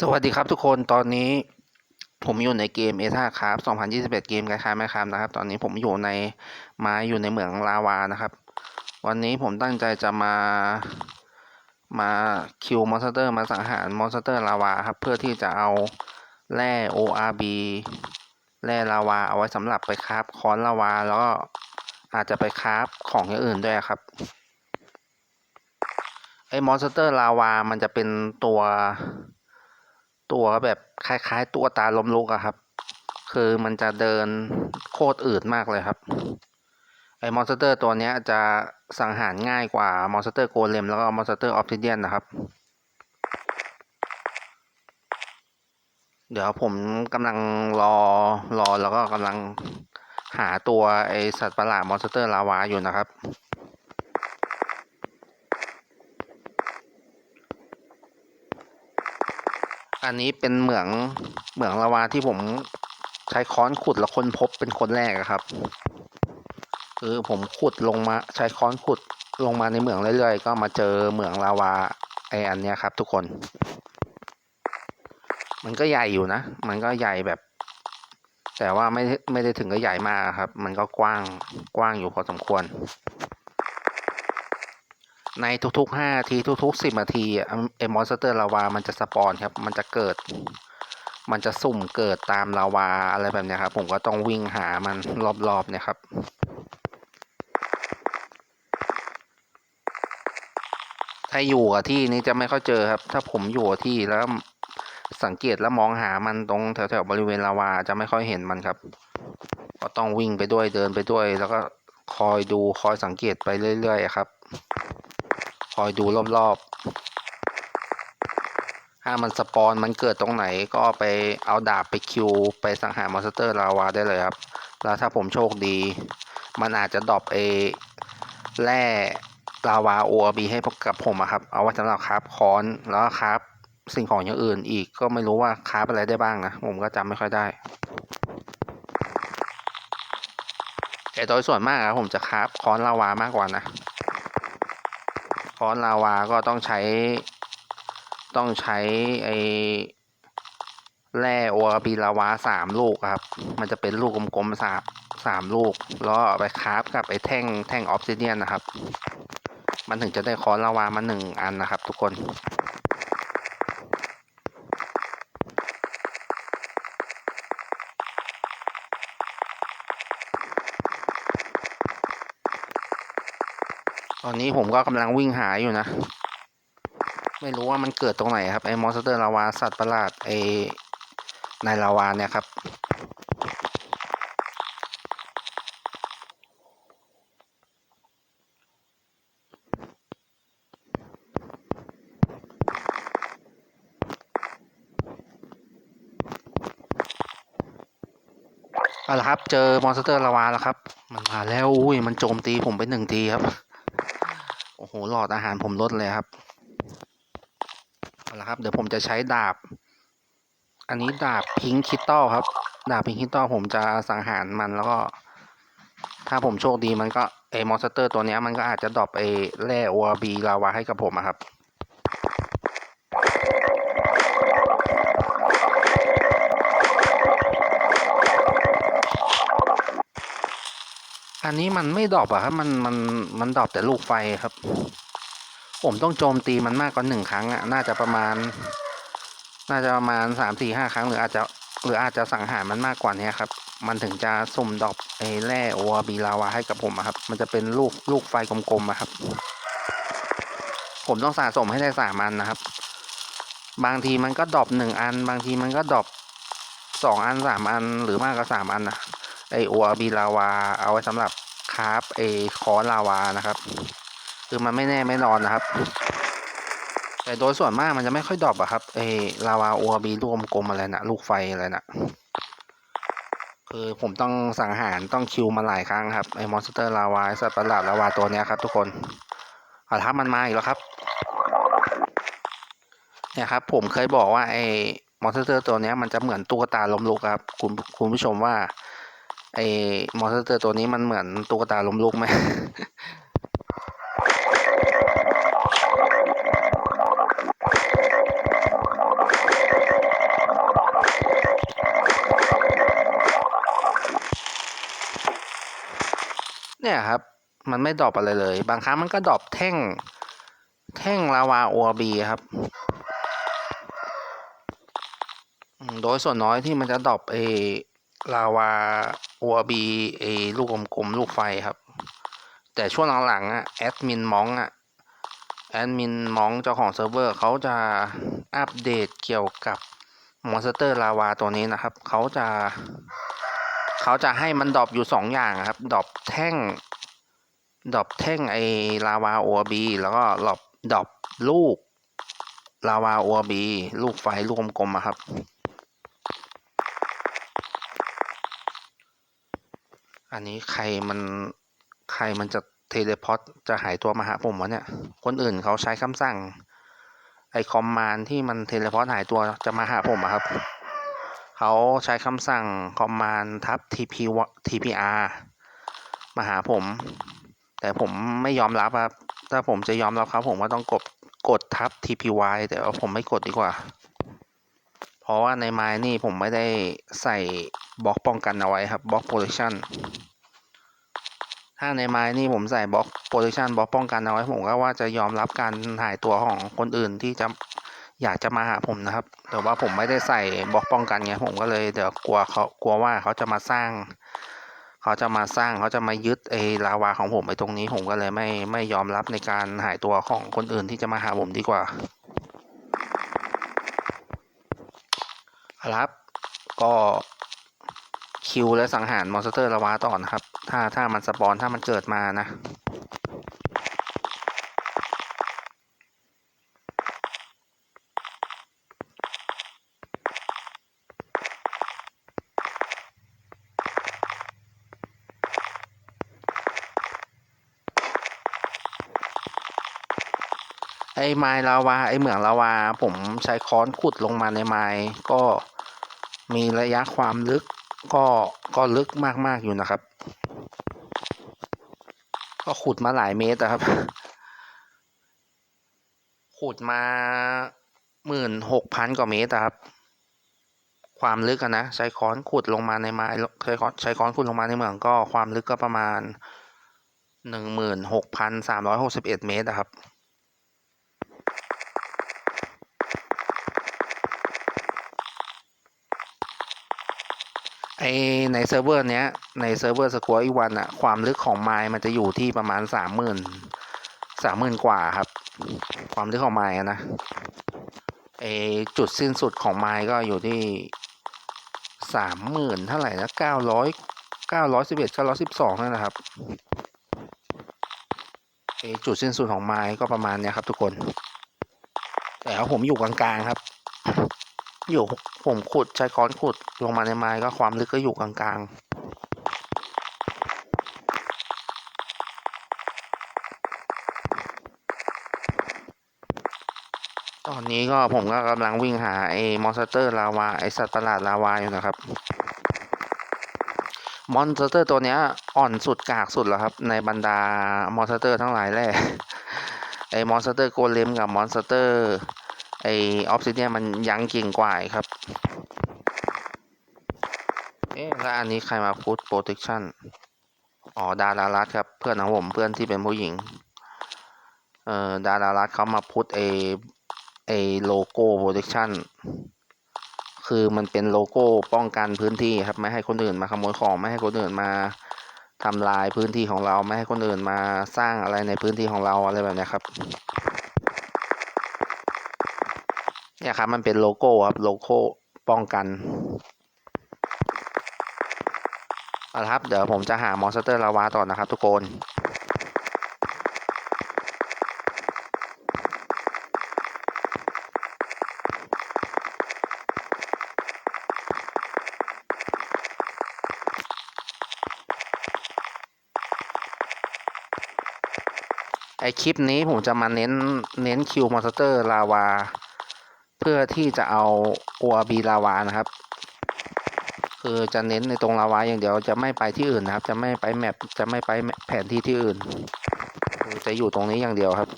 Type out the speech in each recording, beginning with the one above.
สวัสดีครับทุกคนตอนนี้ผมอยู่ในเกมเอท่าครับ2021 เกมคล้ายๆไหมครับนะครับ ตอนนี้ผมอยู่ในมาอยู่ในเหมืองลาวานะครับ วันนี้ผมตั้งใจจะมามาคิวมอนสเตอร์มาสังหารมอนสเตอร์ลาวาครับ เพื่อที่จะเอาแร่ ORB แร่ลาวาเอาไว้สำหรับไปคราฟค้อนลาวา แล้วก็อาจจะไปคราฟของอย่างอื่นด้วยครับไอ้มอนสเตอร์ลาวามันจะเป็นตัว ตัวแบบคล้าย ๆ ตัวตาล้มลุกอะครับ คือมันจะเดินโคตรอืดมากเลยครับ ไอ้มอนสเตอร์ตัวเนี้ยจะสังหารง่ายกว่ามอนสเตอร์โกเลมแล้วก็มอนสเตอร์ออฟซิเดียนนะครับ เดี๋ยวผมกำลังรอรอแล้วก็กำลังหาตัวไอสัตว์ประหลาดมอนสเตอร์ลาวาอยู่นะครับ อันนี้เป็นเหมืองเหมืองลาวาที่ผมใช้ค้อนขุดแล้วคนพบเป็นคนแรกครับ คือผมขุดลงมาใช้ค้อนขุดลงมาในเหมืองเรื่อยๆ ก็มาเจอเหมืองลาวาไออันเนี้ยครับ ทุกคน มันก็ใหญ่อยู่นะ มันก็ใหญ่แบบ แต่ว่าไม่ไม่ได้ถึงกับใหญ่มากครับ มันก็กว้างกว้างอยู่พอสมควร ในทุกๆห้านาทีทุกๆสิบนาทีอะไอ้มอนสเตอร์ลาวา มันจะสปอนครับ มันจะเกิด มันจะสุ่มเกิดตามลาวาอะไรแบบนี้ครับ ผมก็ต้องวิ่งหามันรอบๆเนี่ยครับถ้าอยู่กับที่นี้จะไม่ค่อยเจอครับ ถ้าผมอยู่กับที่แล้วสังเกตแล้วมองหามันตรงแถวๆบริเวณลาวาจะไม่ค่อยเห็นมันครับ ก็ต้องวิ่งไปด้วยเดินไปด้วย แล้วก็คอยดูคอยสังเกตไปเรื่อยๆครับ คอยดูรอบๆ ถ้ามันสปอนมันเกิดตรงไหนก็ไปเอาดาบไปคิว ไปสังหารมอนสเตอร์ลาวาได้เลยครับ แล้วถ้าผมโชคดี มันอาจจะดรอปเอแร่ลาวาโอบีให้พกับผมอะครับ เอาไว้สำหรับคราฟค้อนแล้วคราฟสิ่งของอย่างอื่นอีกก็ไม่รู้ว่าคราฟอะไรได้บ้างนะ ผมก็จำไม่ค่อยได้แต่โดยส่วนมากอะผมจะคราฟค้อนลาวามากกว่านะ ค้อนลาวาก็ต้องใช้ ต้องใช้ไอแร่โออาบีลาวาสามลูกครับ มันจะเป็นลูกกลมๆสามสามลูก แล้วไปคราฟกับไอแท่งแท่งออฟซิเดียนนะครับ มันถึงจะได้ค้อนลาวามาหนึ่งอันนะครับทุกคน อนนี้ผมก็กำลังวิ่งหาอยู่นะ ไม่รู้ว่ามันเกิดตรงไหนครับไอ้มอนสเตอร์ลาวาสัตว์ประหลาดไอ้ในลาวาเนี่ยครับเอาละครับ เจอมอนสเตอร์ลาวาแล้วครับ มันมาแล้ว อุ้ย มันโจมตีผมไปหนึ่งทีครับ หหลอดอาหารผมลดเลยครับเอาละครับ เดี๋ยวผมจะใช้ดาบ อันนี้ดาบพิงคิตตอครับ ดาบพิงคิตตอผมจะสังหารมันแล้วก็ ถ้าผมโชคดีมันก็ไอมอนสเตอร์ตัวนี้มันก็อาจจะดรอปไอแร่อวบีลาวาให้กับผมอะครับ อันนี้มันไม่ดรอปอะครับ มันมันมันดรอปแต่ลูกไฟครับ ผมต้องโจมตีมันมากกว่าหนึ่งครั้งอะน่าจะประมาณ น่าจะประมาณสามสี่ห้าครั้งหรืออาจจะหรืออาจจะสังหารมันมากกว่านี้ครับ มันถึงจะสุ่มดรอปไอ้แร่โอวบีลาวาให้กับผมอะครับ มันจะเป็นลูกลูกไฟกลมๆอะครับ ผมต้องสะสมให้ได้สามอันนะครับ บางทีมันก็ดรอปหนึ่งอัน บางทีมันก็ดรอปสองอันสามอันหรือมากกว่าสามอันนะ ไอโอบีลาวา เอาไว้สำหรับคราฟไอคอนลาวานะครับ คือมันไม่แน่ไม่นอนนะครับ แต่โดยส่วนมากมันจะไม่ค่อยดรอปอะครับไอลาวาโอบีลูกกลมอะไรนะลูกไฟอะไรนะคือผมต้องสังหารต้องคิวมาหลายครั้งครับไอมอนสเตอร์ลาวาสัตว์ประหลาดลาวาตัวนี้ครับทุกคนเอาละครับมันมาอีกแล้วครับเนี่ยครับผมเคยบอกว่าไอมอนสเตอร์ตัวนี้มันจะเหมือนตุ๊กตาลมลุกครับคุณคุณผู้ชมว่า ไอ้มอสเตอร์ตัวนี้มันเหมือนตุ๊กตาล้มลุกไหมเนี่ยครับ มันไม่ดอบอะไรเลย บางครั้งมันก็ดอบแท่ง แท่งลาวาโอบีครับ โดยส่วนน้อยที่มันจะดอบเอลาวา โอบีเอลูกกลมๆลูกไฟครับ แต่ช่วงหลังๆอะแอดมินมองอะแอดมินมองเจ้าของเซิร์ฟเวอร์เขาจะอัปเดตเกี่ยวกับมอนสเตอร์ลาวาตัวนี้นะครับ เขาจะเขาจะให้มันดรอปอยู่สองอย่างครับดรอปแท่งดรอปแท่งไอลาวาโอบีแล้วก็ดรอปดรอปลูกลาวาโอบีลูกไฟลูกกลมๆครับ อันนี้ใครมันใครมันจะเทเลพอตจะหายตัวมาหาผมวะเนี่ย คนอื่นเขาใช้คำสั่ง ไอคอมมานที่มันเทเลพอตหายตัวจะมาหาผมอะครับ เขาใช้คำสั่งคอมมานทับ TP TPR มาหาผม แต่ผมไม่ยอมรับครับ ถ้าผมจะยอมรับครับผมก็ต้องกดกดทับ TPY แต่ว่าผมไม่กดดีกว่า เพราะว่าในไม้นี่ผมไม่ได้ใส่บล็อกป้องกันเอาไว้ครับบล็อกโปร t ชั่นถ้าในไม้นี่ผมใส่บล็อกโปร t ชั่นบล็อกป้องกันเอาไว้ผมก็ว่าจะยอมรับการหายตัวของคนอื่นที่จะอยากจะมาหาผมนะครับ แต่ว่าผมไม่ได้ใส่บล็อกป้องกันไงผมก็เลยเดี๋ยวกลัวเขากลัวว่าเขาจะมาสร้าง เขาจะมาสร้างเขาจะมายึดไอ้ลาวาของผมไอ้ตรงนี้ผมก็เลยไม่ไม่ยอมรับในการหายตัวของคนอื่นที่จะมาหาผมดีกว่า รับก็คิวและสังหารมอนสเตอร์ลาวาต่อนะครับ ถ้าถ้ามันสปอนถ้ามันเกิดมานะไอ้ไม้ลาวาไอ้เหมืองลาวา ผมใช้ค้อนขุดลงมาในไม้ก็ มีระยะความลึกก็ก็ลึกมากๆอยู่นะครับ ก็ขุดมาหลายเมตรอะครับ ขุดมาหมื่นหกพันกว่าเมตรอะครับ ความลึกอะนะใช้ค้อนขุดลงมาในไม้ใช้ค้อนใช้ค้อนขุดลงมาในเหมืองก็ความลึกก็ประมาณหนึ่งหมื่นหกพันสามร้อยหกสิบเอ็ดเมตรอะครับ อในเซิร์ฟเวอร์เนี้ยในเซิร์ฟเวอร์สกัวออีวันอะความลึกของไมล์มันจะอยู่ที่ประมาณสามหมื่นสามหมื่นกว่าครับ ความลึกของไมล์นะไอจุดสิ้นสุดของไมล์ก็อยู่ที่สามหมื่นเท่าไหร่นะเก้าร้อยเก้าร้อยสิบเอ็ดเก้าร้อยสิบสองนั่นนะครับไอจุดสิ้นสุดของไมล์ก็ประมาณเนี้ยครับทุกคน แต่ผมอยู่กลางๆครับ อยู่ผมขุดใช้ค้อนขุดลงมาในไม้ก็ความลึกก็อยู่กลางๆตอนนี้ก็ผมก็กำลังวิ่งหาไอ้มอนสเตอร์ลาวาไอ้สัตว์ประหลาดลาวาอยู่นะครับ มอนสเตอร์ตัวเนี้ยอ่อนสุดกากสุดแล้วครับ ในบรรดามอนสเตอร์ทั้งหลายแหละไอ้มอนสเตอร์โกเลมกับมอนสเตอร์ อออฟซิเดียมันยังเก่งกว่าครับ เอ๊ะแล้วอันนี้ใครมาพูดโปรเทคชั่นอ๋อดารารัตครับ เพื่อนของผมเพื่อนที่เป็นผู้หญิง เอ่อดารารัตเขามาพูดเอไอโลโก้โปรเทคชั่นคือมันเป็นโลโก้ป้องกันพื้นที่ครับไม่ให้คนอื่นมาขโมยของไม่ให้คนอื่นมาทำลายพื้นที่ของเราไม่ให้คนอื่นมาสร้างอะไรในพื้นที่ของเราอะไรแบบนี้ครับ เนี่ยครับมันเป็นโลโก้ครับโลโก้ป้องกันเอาละครับ เดี๋ยวผมจะหามอนสเตอร์ลาวาต่อนะครับทุกคนไอคลิปนี้ผมจะมาเน้นเน้นคิวมอนสเตอร์ลาวา พื่อที่จะเอาอัวบีลาวานะครับ คือจะเน้นในตรงลาวาอย่างเดียวจะไม่ไปที่อื่นนะครับ จะไม่ไปแมปจะไม่ไปแผนที่ที่อื่นจะอยู่ตรงนี้อย่างเดียวครับ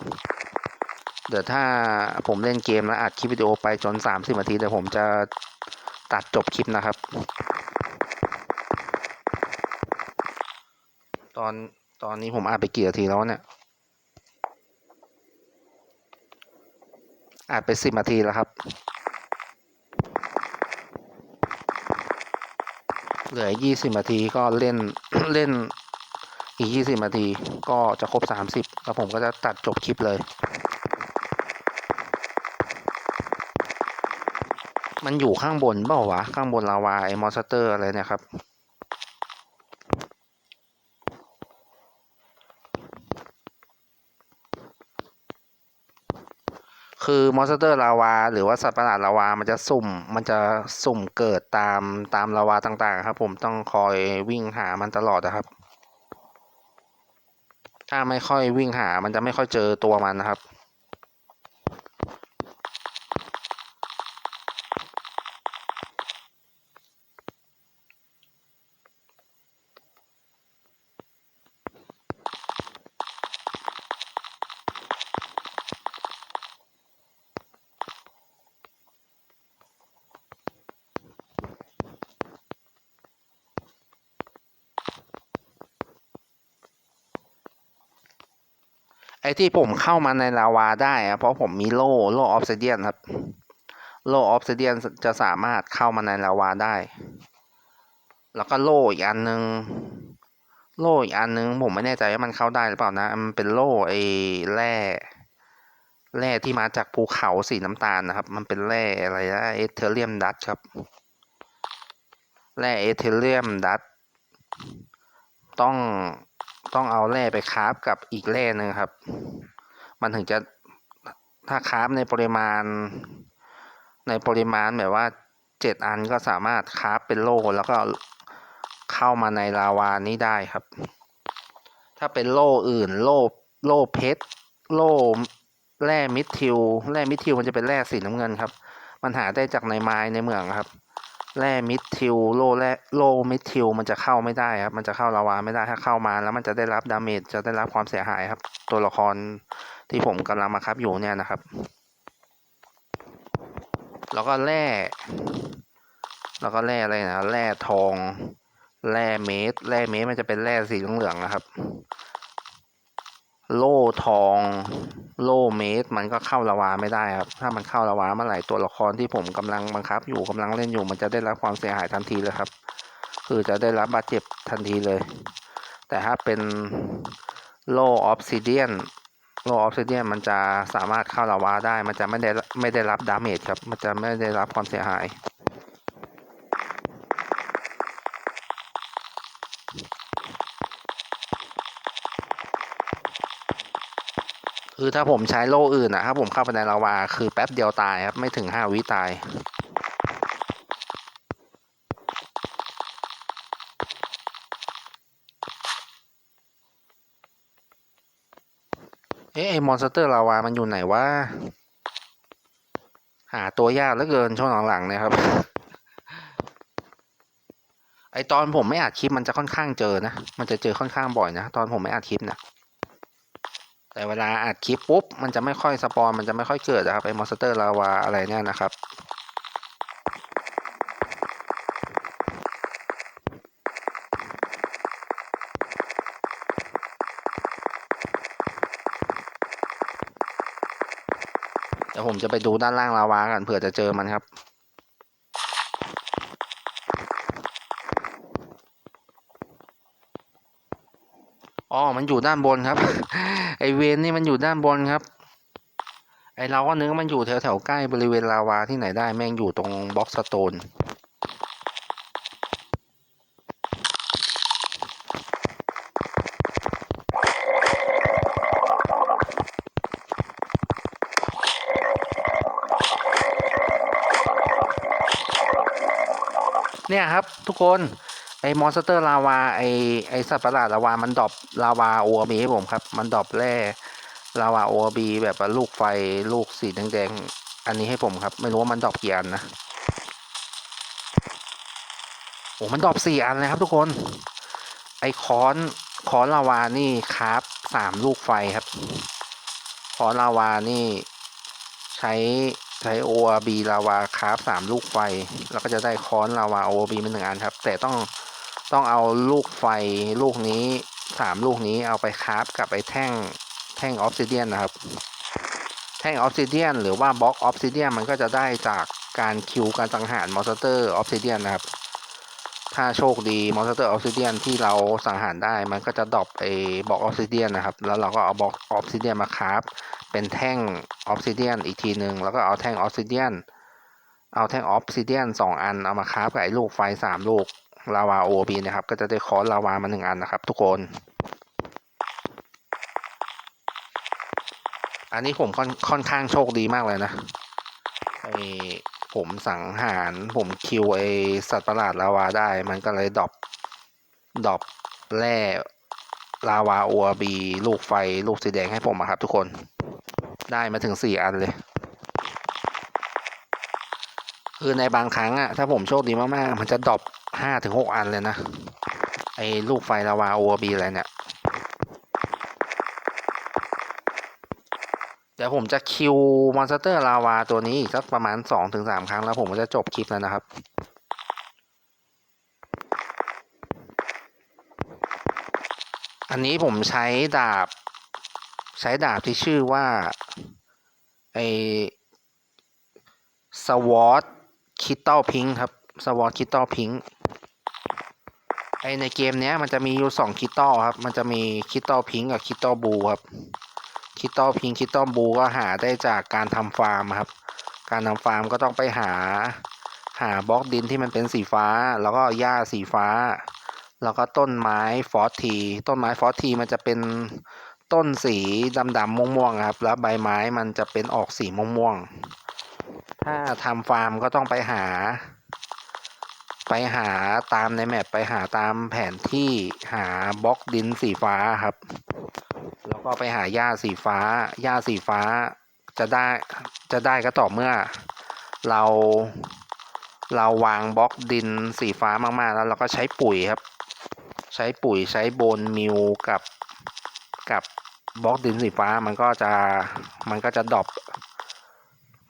เดี๋ยวถ้าผมเล่นเกมแล้วอัดคลิปวิดีโอไปจนสามสิบนาทีเดี๋ยวผมจะตัดจบคลิปนะครับ ตอนตอนนี้ผมอ่านไปกี่นาทีแล้วเนี่ย อ่านไปสิบนาทีแล้วครับ เหลือยี่สิบนาทีก็เล่นเล่นอีกยี่สิบนาทีก็จะครบสามสิบแล้วผมก็จะตัดจบคลิปเลย มันอยู่ข้างบนเปล่าวะ ข้างบนลาวาไอ้มอนสเตอร์อะไรเนี่ยครับ คือมอนสเตอร์ลาวาหรือว่าสัตว์ประหลาดลาวา มันจะสุ่ม มันจะสุ่มเกิดตามตามลาวาต่างๆ ครับ ผมต้องคอยวิ่งหามันตลอดนะครับ ถ้าไม่ค่อยวิ่งหามันจะไม่ค่อยเจอตัวมันนะครับ ไอ้ที่ผมเข้ามาในลาวาได้เพราะผมมีโล่โล่ออฟซิเดียนครับ โล่ออฟซิเดียนจะสามารถเข้ามาในลาวาได้ แล้วก็โล่อีกอันนึง โล่อีกอันนึง ผมไม่แน่ใจว่ามันเข้าได้หรือเปล่านะ มันเป็นโล่ไอ้แร่แร่ที่มาจากภูเขาสีน้ำตาลนะครับ มันเป็นแร่อะไรนะเอเธอเรียมดัตครับ แร่เอเธอเรียมดัตต้อง ต้องเอาแร่ไปคราฟกับอีกแร่หนึ่งครับ มันถึงจะถ้าคราฟในปริมาณ ในปริมาณแบบว่าเจ็ดอันก็สามารถคราฟเป็นโล่แล้วก็เข้ามาในลาวานี้ได้ครับ ถ้าเป็นโล่อื่น โล่โล่เพชรโล่แร่มิทิวแร่มิททิวมันจะเป็นแร่สีน้ำเงินครับ มันหาได้จากในไม้ในเมืองครับ แร่มิดทิวโลแร่โลมิดทิวมันจะเข้าไม่ได้ครับ มันจะเข้าลาวาไม่ได้ถ้าเข้ามาแล้วมันจะได้รับดาเมจจะได้รับความเสียหายครับ ตัวละครที่ผมกำลังมาครับอยู่เนี่ยนะครับ แล้วก็แร่แล้วก็แร่อะไรนะแร่ทอง แร่เมตรแร่เมตรมันจะเป็นแร่สีเหลืองๆนะครับ โล่ทอง โล่เมตรมันก็เข้าละวาไม่ได้ครับ ถ้ามันเข้าละวาเมื่อไหร่ตัวละครที่ผมกำลังบังคับ อยู่กำลังเล่นอยู่ มันจะได้รับความเสียหายทันทีเลยครับ คือจะได้รับบาดเจ็บทันทีเลย แต่ถ้าเป็นโล่ออฟซิเดียนโล่ออฟซิเดียนมันจะสามารถเข้าละวาได้ มันจะไม่ได้ไม่ได้รับดาเมจครับ มันจะไม่ได้รับความเสียหาย คือถ้าผมใช้โล่อื่นอะถ้าผมเข้าไปในลาวาคือแป๊บเดียวตายครับ ไม่ถึงห้าวิตาย เอ๊ะไอมอนสเตอร์ลาวามันอยู่ไหนวะหาตัวยากเหลือเกินช่วงหลังๆเนี่ยครับ ไอตอนผมไม่อัดคลิปมันจะค่อนข้างเจอนะ มันจะเจอค่อนข้างบ่อยนะ ตอนผมไม่อัดคลิปนะ แต่เวลาอัดคลิปปุ๊บ มันจะไม่ค่อยสปอนมันจะไม่ค่อยเกิดนะครับไอ้มอนสเตอร์ลาวาอะไรเนี่ยนะครับเดี๋ยวผมจะไปดูด้านล่างลาวากันเผื่อจะเจอมันครับ อ๋อ มันอยู่ด้านบนครับ ไอเวนนี่มันอยู่ด้านบนครับ ไอเราก็นึกว่ามันอยู่แถวแถวใกล้บริเวณลาวาที่ไหนได้แม่งอยู่ตรงบล็อกสโตน เนี่ยครับทุกคน ไอ้มอนสเตอร์ลาวาไอ้ไอ้สัตว์ประหลาดลาวา มันดรอปลาวาโอบีให้ผมครับ มันดรอปแร่ลาวาโอบีแบบลูกไฟลูกสีแดงๆอันนี้ให้ผมครับ ไม่รู้ว่ามันดรอปกี่อันนะโอ้มันดรอปสี่อันเลยครับทุกคน ไอ้คอนคอนลาวานี่คราฟสามลูกไฟครับคอนลาวานี่ใช้ใช้ ORB ลาวาคราฟสามลูกไฟ แล้วก็จะได้ค้อนลาวา ORB เป็นหนึ่งอันครับ แต่ต้อง ต้องเอาลูกไฟลูกนี้สามลูกนี้เอาไปคราฟกับไอ้แท่งแท่งออฟซิเดียนนะครับ แท่งออฟซิเดียนหรือว่าบล็อกออฟซิเดียนมันก็จะได้จากการคิวการสังหารมอนสเตอร์ออฟซิเดียนนะครับ ถ้าโชคดีมอนสเตอร์ออฟซิเดียนที่เราสังหารได้มันก็จะดรอปไอ้บล็อกออฟซิเดียนนะครับ แล้วเราก็เอาบล็อกออฟซิเดียนมาคราฟเป็นแท่งออฟซิเดียนอีกทีหนึ่งแล้วก็เอาแท่งออฟซิเดียนเอาแท่งออฟซิเดียนสองอันเอามาคราฟกับไอ้ลูกไฟสามลูก ลาวาโอบีนะครับ ก็จะได้คอร์สลาวามาหนึ่งอันนะครับ ทุกคน อันนี้ผมค่อนค่อนข้างโชคดีมากเลยนะไอผมสังหารผมคิวไอสัตว์ประหลาดลาวาได้ มันก็เลยดรอปดรอปแร่ลาวาโอบีลูกไฟลูกสีแดงให้ผมอะครับทุกคนได้มาถึงสี่อันเลยคือในบางครั้งอะถ้าผมโชคดีมากๆ มันจะดรอป ห้าถึงหกอันเลยนะ ไอลูกไฟลาวาโอบีอะไรเนี่ย เดี๋ยวผมจะคิวมอนสเตอร์ลาวาตัวนี้อีกสักประมาณสองถึงสามครั้งแล้วผมก็จะจบคลิปแล้วนะครับอันนี้ผมใช้ดาบ ใช้ดาบที่ชื่อว่าไอสวอตคิตเตลพิงครับสวอตคิตเตลพิง ไอในเกมเนี้ยมันจะมีอยู่สองคิตตลครับ มันจะมีคิตตลพิงกับคิตตลบูครับ คิตตอพิงคิตตอบูก็หาได้จากการทำฟาร์มครับ การทำฟาร์มก็ต้องไปหาหาบล็อกดินที่มันเป็นสีฟ้า แล้วก็หญ้าสีฟ้า แล้วก็ต้นไม้ฟอสที ต้นไม้ฟอสทีมันจะเป็นต้นสีดำๆม่วงๆครับ แล้วใบไม้มันจะเป็นออกสีม่วงๆ ถ้าทำฟาร์มก็ต้องไปหา ไปหาตามในแมปไปหาตามแผนที่หาบล็อกดินสีฟ้าครับ แล้วก็ไปหาหญ้าสีฟ้าหญ้าสีฟ้าจะได้จะได้ก็ต่อเมื่อ เราเราวางบล็อกดินสีฟ้ามากๆ แล้วเราก็ใช้ปุ๋ยครับ ใช้ปุ๋ยใช้โบนมิวกับกับบล็อกดินสีฟ้ามันก็จะมันก็จะดรอป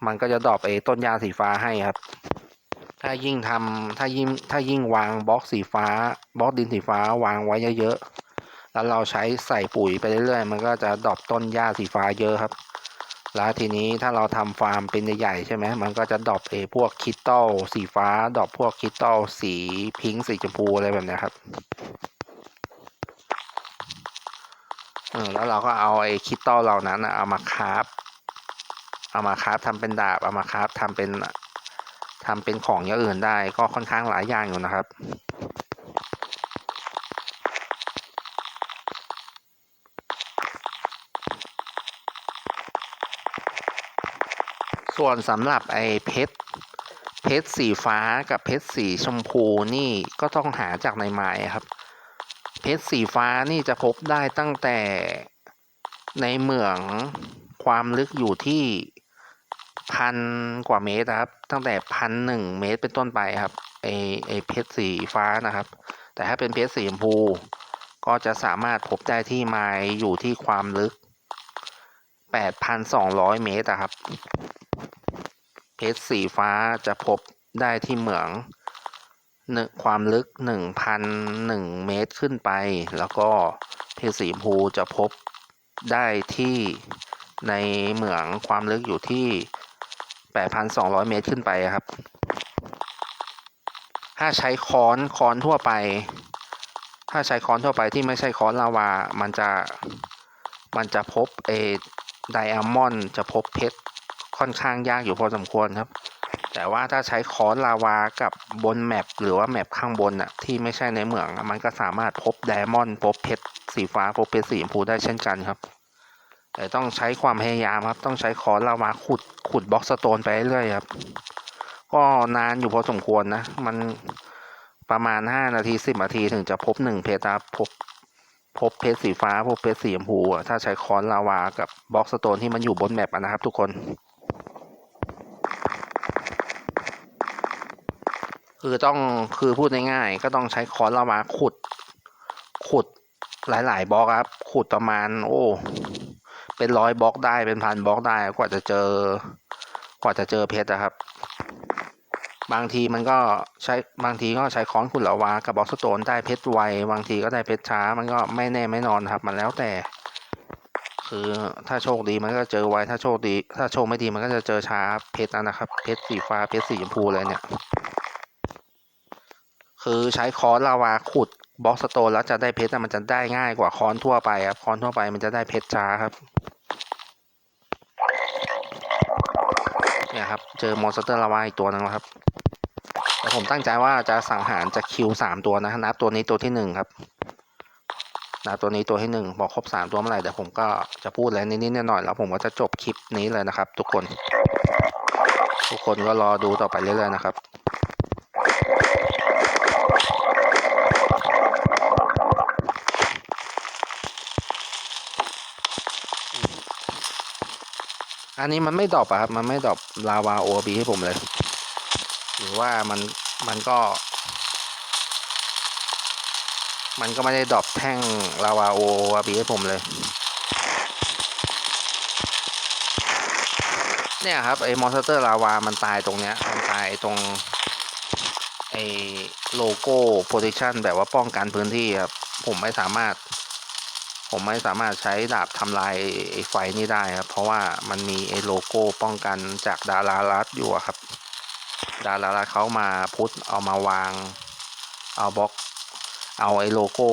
มันก็จะดรอปไอ้ต้นหญ้าสีฟ้าให้ครับ ถ้ายิ่งทำถ้ายิ่งถ้ายิ่งวางบล็อกสีฟ้าบล็อกดินสีฟ้าวางไว้เยอะๆแล้วเราใช้ใส่ปุ๋ยไปเรื่อยๆ มันก็จะดอปต้นหญ้าสีฟ้าเยอะครับ แล้วทีนี้ถ้าเราทำฟาร์มเป็นใหญ่ๆใช่ไหมมันก็จะดอปเอพวกคิตตอลสีฟ้าดอปพวกคิตตอลสีพิงค์สีชมพูอะไรแบบนี้ครับแล้วเราก็เอาไอ้คิตตอลเหล่านั้นเอามาคราฟเอามาคราฟทำเป็นดาบเอามาคราฟทำเป็น ทำเป็นของอย่างอื่นได้ก็ค่อนข้างหลายอย่างอยู่นะครับ ส่วนสำหรับไอ้เพชรเพชรสีฟ้ากับเพชรสีชมพูนี่ก็ต้องหาจากในไม้ครับ เพชรสีฟ้านี่จะพบได้ตั้งแต่ในเหมืองความลึกอยู่ที่ พันกว่าเมตรนะครับ ตั้งแต่พันหนึ่งเมตรเป็นต้นไปครับไอไอเพชรสีฟ้านะครับ แต่ถ้าเป็นเพชรสีชมพู ก็จะสามารถพบได้ที่ไม้อยู่ที่ความลึก 8,200 เมตรอะครับ เพชรสีฟ้าจะพบได้ที่เหมืองหนึ่งความลึก 1,001 เมตรขึ้นไป แล้วก็เพชรสีชมพูจะพบได้ที่ในเหมืองความลึกอยู่ที่ 8,200 เมตรขึ้นไปครับ ถ้าใช้ค้อนค้อนทั่วไป ถ้าใช้ค้อนทั่วไปที่ไม่ใช่ค้อนลาวา มันจะ มันจะพบเอไดอะมอนด์จะพบเพชรค่อนข้างยากอยู่พอสมควรครับ แต่ว่าถ้าใช้ค้อนลาวากับบนแมปหรือว่าแมปข้างบนน่ะที่ไม่ใช่ในเหมือง มันก็สามารถพบไดอะมอนด์พบเพชรสีฟ้าพบเพชรสีชมพูได้เช่นกันครับ แต่ต้องใช้ความพยายามครับ ต้องใช้ค้อนลาวาขุดขุดบล็อกสโตนไปเรื่อยครับ ก็นานอยู่พอสมควรนะ มันประมาณห้านาทีสิบนาทีถึงจะพบหนึ่งเพชรับพบพบเพชรสีฟ้า พบเพชรสีชมพูอะถ้าใช้ค้อนลาวากับบล็อกสโตนที่มันอยู่บนแมปะนะครับทุกคน คือต้องคือพูดง่ายๆก็ต้องใช้ค้อนลาวาขุด ขุดหลายๆบล็อกครับ ขุดประมาณ โอ้ เป็นร้อยบล็อกได้เป็นพันบล็อกได้กว่าจะเจอกว่าจะเจอเพชรนะครับ บางทีมันก็ใช้บางทีก็ใช้ค้อนขุดหละวากับบล็อกสโตนได้เพชรไวบางทีก็ได้เพชรช้า มันก็ไม่แน่ไม่นอนครับ มันแล้วแต่ คือถ้าโชคดีมันก็เจอไวถ้าโชคดี ถ้าโชคไม่ดีมันก็จะเจอช้าเพชรนั่นนะครับเพชรสีฟ้าเพชรสีชมพูเลยเนี่ย คือใช้ค้อนลาวาขุดบล็อกสโตนแล้วจะได้เพชรน่มันจะได้ง่ายกว่าค้อนทั่วไปครับค้อนทั่วไปมันจะได้เพชรช้าครับ เนี่ยครับ เจอมอนสเตอร์ลาวาอีกตัวหนึงแล้วครับแต่ผมตั้งใจว่าจะสังหารจะคิวสามตัวนะนับตัวนี้ตัวที่หนึ่งครับนับตัวนี้ตัวที่หนึ่งบอกครบสามตัวเมื่อไหร่เดี๋ยวผมก็จะพูดอะไรนิดๆหน่อยๆแล้วผมก็จะจบคลิปนี้เลยนะครับ ทุกคน ทุกคนก็รอดูต่อไปเรื่อยๆนะครับ อั นนี้มันไม่ดรอปอะครับ มันไม่ดรอปลาวาโอบีให้ผมเลย หรือว่ามันมันก็ มันก็ไม่ได้ดรอปแท่งลาวาโอบีให้ผมเลย เนี่ยครับไอ้มอนสเตอร์ลาวามันตายตรงเนี้ย มันตายตรงไอ้โลโก้โ r o t e c t i o n แบบว่าป้องกันพื้นที่ครับ ผมไม่สามารถ ผมไม่สามารถใช้ดาบทำลายไอ้ไฟนี่ได้ครับ เพราะว่ามันมีไอ้โลโก้ป้องกันจากดารารัฐอยู่ครับ ดารารัฐเขามาพุทธเอามาวาง เอาบล็อก เอาไอ้โลโก้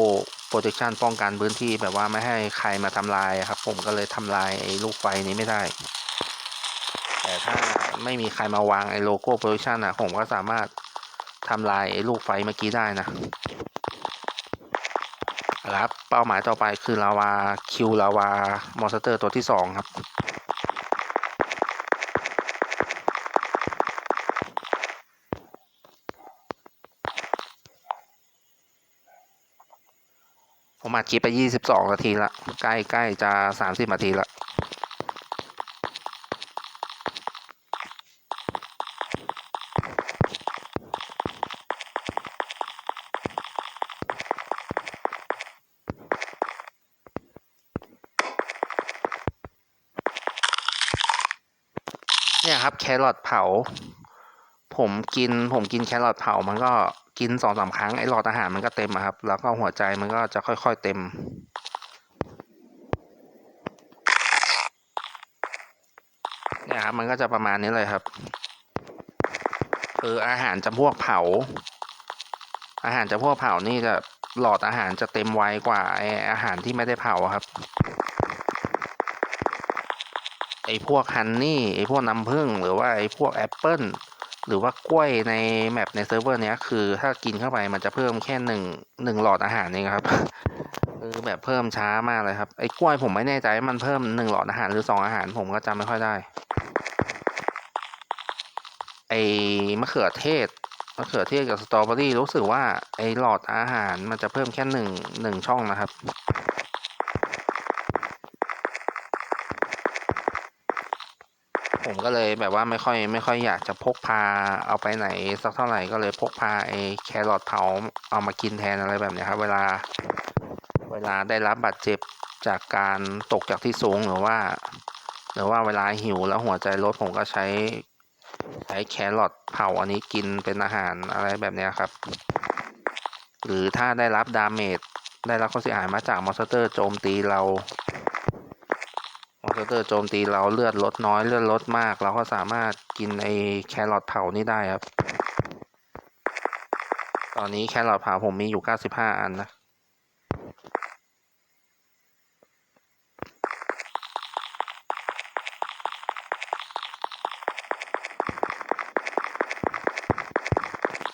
protection ป้องกันพื้นที่แบบว่าไม่ให้ใครมาทำลายครับ ผมก็เลยทำลายไอ้ลูกไฟนี้ไม่ได้ แต่ถ้าไม่มีใครมาวางไอ้โลโก้ protection อะผมก็สามารถทำลายไอ้ลูกไฟเมื่อกี้ได้นะ เป้าหมายต่อไปคือลาวาคิวลาวามอนสเตอร์ตัวที่สองครับ ผมอัดคลิปไปยี่สิบสองนาทีละ ใกล้ใกล้จะสามสิบนาทีละ รับแครอทเผา ผมกินผมกินแครอทเผา มันก็กินสองสามครั้งไอ้หลอดอาหารมันก็เต็มครับ แล้วก็หัวใจมันก็จะค่อยๆเต็ม เนี่ยครับมันก็จะประมาณนี้เลยครับคืออาหารจำพวกเผา อาหารจำพวกเผานี่จะหลอดอาหารจะเต็มไวกว่าไออาหารที่ไม่ได้เผาครับ ไอ้พวกฮันนี่ไอ้พวกน้ำผึ้งหรือว่าไอ้พวกแอปเปิลหรือว่ากล้วยในแมปในเซิร์ฟเวอร์เนี้ยคือถ้ากินเข้าไปมันจะเพิ่มแค่หนึ่งหนึ่งหลอดอาหารเองครับคือแบบเพิ่มช้ามากเลยครับไอ้กล้วยผมไม่แน่ใจมันเพิ่มหนึ่งหลอดอาหารหรือสองอาหารผมก็จำไม่ค่อยได้ไอ้มะเขือเทศมะเขือเทศกับสตรอเบอรี่รู้สึกว่าไอ้หลอดอาหารมันจะเพิ่มแค่หนึ่งหนึ่งช่องนะครับ ผมก็เลยแบบว่าไม่ค่อยไม่ค่อยอยากจะพกพาเอาไปไหนสักเท่าไหร่ก็เลยพกพาไอ้แครอทเผาเอามากินแทนอะไรแบบนี้ครับ เวลา เวลาได้รับบาดเจ็บจากการตกจากที่สูงหรือว่า หรือว่าเวลาหิวแล้วหัวใจลดผมก็ใช้ใช้แครอทเผาอันนี้กินเป็นอาหารอะไรแบบนี้ครับ หรือถ้าได้รับดาเมจได้รับความเสียหายมาจากมอนสเตอร์โจมตีเรา มอนสเตอร์โจมตีเราเลือดลดน้อยเลือดลดมาก เราก็สามารถกินไอ้แครอทเผานี่ได้ครับ ตอนนี้แครอทเผาผมมีอยู่ 95 อันนะ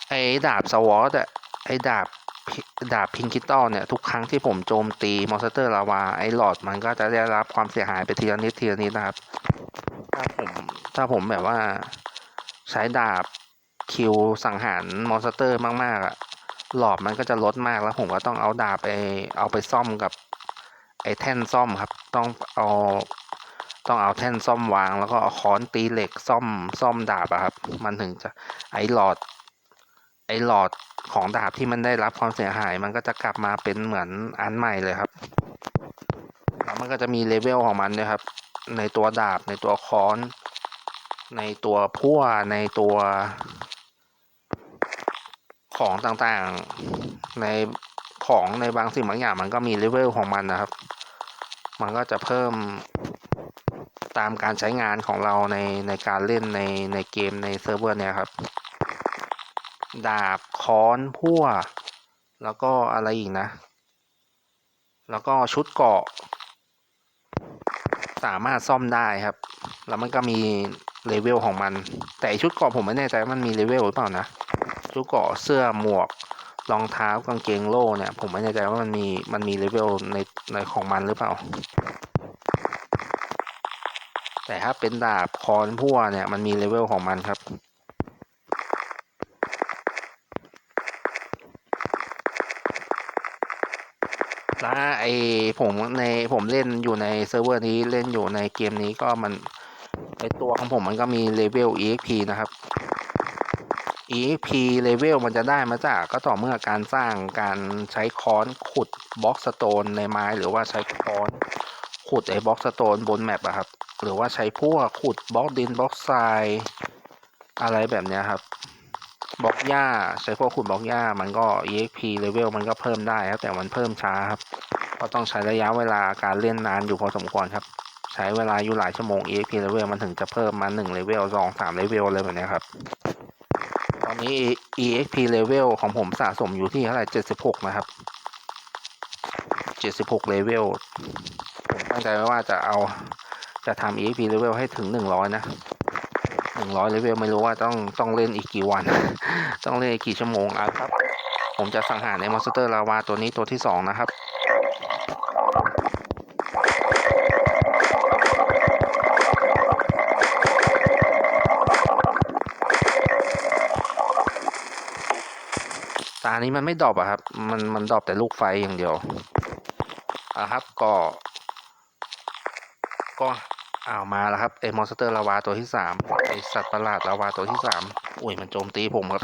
ไอ้ดาบสวอตอะไอ้ดาบ ดาบพิงคิตตอลเนี่ย ทุกครั้งที่ผมโจมตีมอนสเตอร์ลาวาไอ้หลอดมันก็จะได้รับความเสียหายไปทีละนิดทีละนิดนะครับ ถ้าผมถ้าผมแบบว่าใช้ดาบคิวสังหารมอนสเตอร์มากๆอะหลอดมันก็จะลดมากแล้วผมก็ต้องเอาดาบไปเอาไปซ่อมกับไอ้แท่นซ่อมครับ ต้องเอาต้องเอาแท่นซ่อมวาง แล้วก็เอาค้อนตีเหล็กซ่อมซ่อมดาบอะครับ มันถึงจะไอ้หลอด อหลอดของดาบที่มันได้รับความเสียหาย มันก็จะกลับมาเป็นเหมือนอันใหม่เลยครับแล้วมันก็จะมีเลเวลของมันด้วยครับ ในตัวดาบในตัวค้อน ในตัวพั่วในตัวของต่างๆในของในบางสิ่งบางอย่างมันก็มีเลเวลของมันนะครับ มันก็จะเพิ่มตามการใช้งานของเราในในการเล่นในในเกมในเซิร์ฟเวอร์เนี่ยครับ ดาบค้อนพั่ว แล้วก็อะไรอีกนะ แล้วก็ชุดเกาะ สามารถซ่อมได้ครับ แล้วมันก็มีเลเวลของมัน แต่ชุดเกาะผมไม่แน่ใจว่ามันมีเลเวลหรือเปล่านะ ชุดเกาะเสื้อหมวกรองเท้ากางเกงโล่เนี่ย ผมไม่แน่ใจว่ามันมีมันมีเลเวลในในของมันหรือเปล่า แต่ถ้าเป็นดาบคอนพั่วเนี่ยมันมีเลเวลของมันครับ แล้วไอผมในผมเล่นอยู่ในเซิร์ฟเวอร์นี้เล่นอยู่ในเกมนี้ก็มันในตัวของผมมันก็มีเลเวล EXP นะครับ EXP เลเวลมันจะได้มาจากก็ต่อเมื่อการสร้างการใช้ค้อนขุดบล็อกสโตนในไม้ หรือว่าใช้ค้อนขุดไอ้บล็อกสโตนบนแมปอะครับ หรือว่าใช้พวกขุดบล็อกดินบล็อกทรายอะไรแบบนี้ครับ บล็อกหญ้าใช้พวกขุดบล็อกหญ้ามันก็ EXP เลเวลมันก็เพิ่มได้ครับ แต่มันเพิ่มช้าครับก็ต้องใช้ระยะเวลาการเล่นนานอยู่พอสมควรครับ ใช้เวลาอยู่หลายชั่วโมง EXP เลเวลมันถึงจะเพิ่มมา1เลเวล2 3เลเวลอะไรแบบเนี้ครับ ตอนนี้ EXP เลเวลของผมสะสมอยู่ที่เท่าไหร่76 นะครับ 76เลเวลผมตั้งใจไว้ว่าจะเอาจะทำ EXP เลเวลให้ถึง 100 นะ 100เลเวลไม่รู้ว่าต้องต้องเล่นอีกกี่วัน ต้องเล่นอีกกี่ชั่วโมงอะครับ ผมจะสังหารในมอนสเตอร์ลาวาตัวนี้ตัวที่สองนะครับตานี้มันไม่ดอปอะครับ มันมันดอปแต่ลูกไฟอย่างเดียวอะครับก็ ก็ อ้าวมาแล้วครับไอ้มอนสเตอร์ลาวาตัวที่สามไอ้สัตว์ประหลาดลาวาตัวที่สามอุ้ยมันโจมตีผมครับ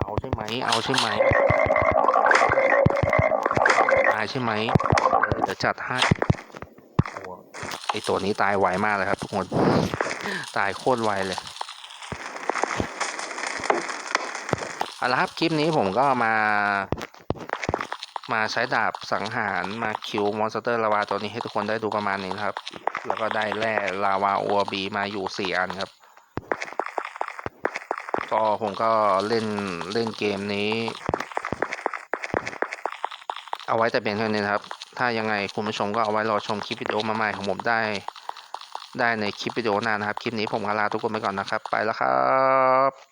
เอาใช่ไหมเอาใช่ไหมตายใช่ไหมเดี๋ยวจัดให้โอ้ไอตัวนี้ตายไวมากเลยครับ ทุกคน ตายโคตรไวเลยเอาละครับคลิปนี้ผมก็มา มาใช้ดาบสังหารมาคิวมอนสเตอร์ลาวาตัวนี้ให้ทุกคนได้ดูประมาณนี้นะครับ แล้วก็ได้แร่ลาวาอวบีมาอยู่สี่อันครับ ก็ผมก็เล่นเล่นเกมนี้ เอาไว้แต่เพียงเท่านี้นครับ ถ้ายังไงคุณผู้ชมก็เอาไว้รอชมคลิปวิดีโอมาใหม่ของผมได้ ได้ในคลิปวิดีโอหน้านะครับ คลิปนี้ผมก็ลาทุกคนไปก่อนนะครับ ไปแล้วครับ